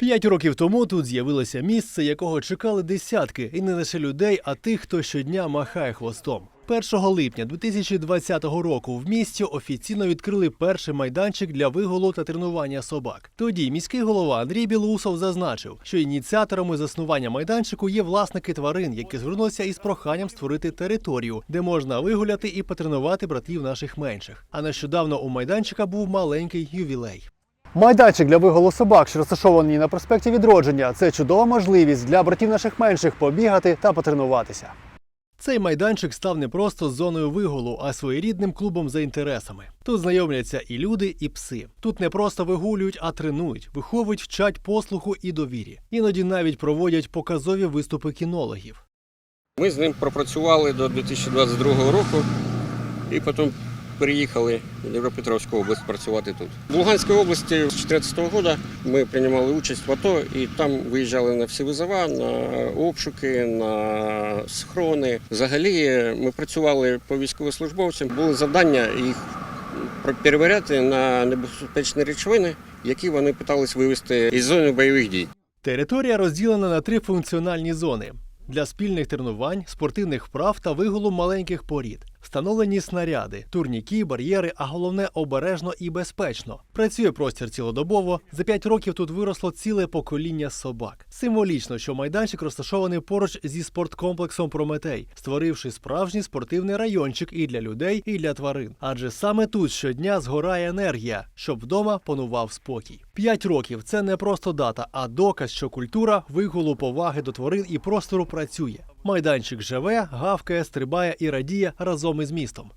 П'ять років тому тут з'явилося місце, якого чекали десятки, і не лише людей, а тих, хто щодня махає хвостом. 1 липня 2020 року в місті офіційно відкрили перший майданчик для виголу та тренування собак. Тоді міський голова Андрій Білоусов зазначив, що ініціаторами заснування майданчику є власники тварин, які звернулися із проханням створити територію, де можна вигуляти і потренувати братів наших менших. А нещодавно у майданчика був маленький ювілей. Майданчик для виголу собак, що розташований на проспекті відродження, це чудова можливість для братів наших менших побігати та потренуватися. Цей майданчик став не просто зоною вигулу, а своєрідним клубом за інтересами. Тут знайомляться і люди, і пси. Тут не просто вигулюють, а тренують, виховують, вчать послуху і довірі. Іноді навіть проводять показові виступи кінологів. Ми з ним пропрацювали до 2022 року і потім переїхали в Дніпропетровську область працювати тут. В Луганській області з 2014 року ми приймали участь в АТО і там виїжджали на всі визова, на обшуки, на схорони. Взагалі ми працювали по військовослужбовцям. Були завдання їх перевіряти на небезпечні речовини, які вони питались вивезти із зони бойових дій. Територія розділена на три функціональні зони. Для спільних тренувань, спортивних вправ та вигулу маленьких порід. Встановлені снаряди, турніки, бар'єри, а головне обережно і безпечно. Працює простір цілодобово. За п'ять років тут виросло ціле покоління собак. Символічно, що майданчик розташований поруч зі спорткомплексом Прометей, створивши справжній спортивний райончик і для людей, і для тварин. Адже саме тут щодня згорає енергія, щоб вдома панував спокій. П'ять років це не просто дата, а доказ, що культура вигулу поваги до тварин і простору працює. Майданчик живе, гавкає, стрибає і радіє разом із містом.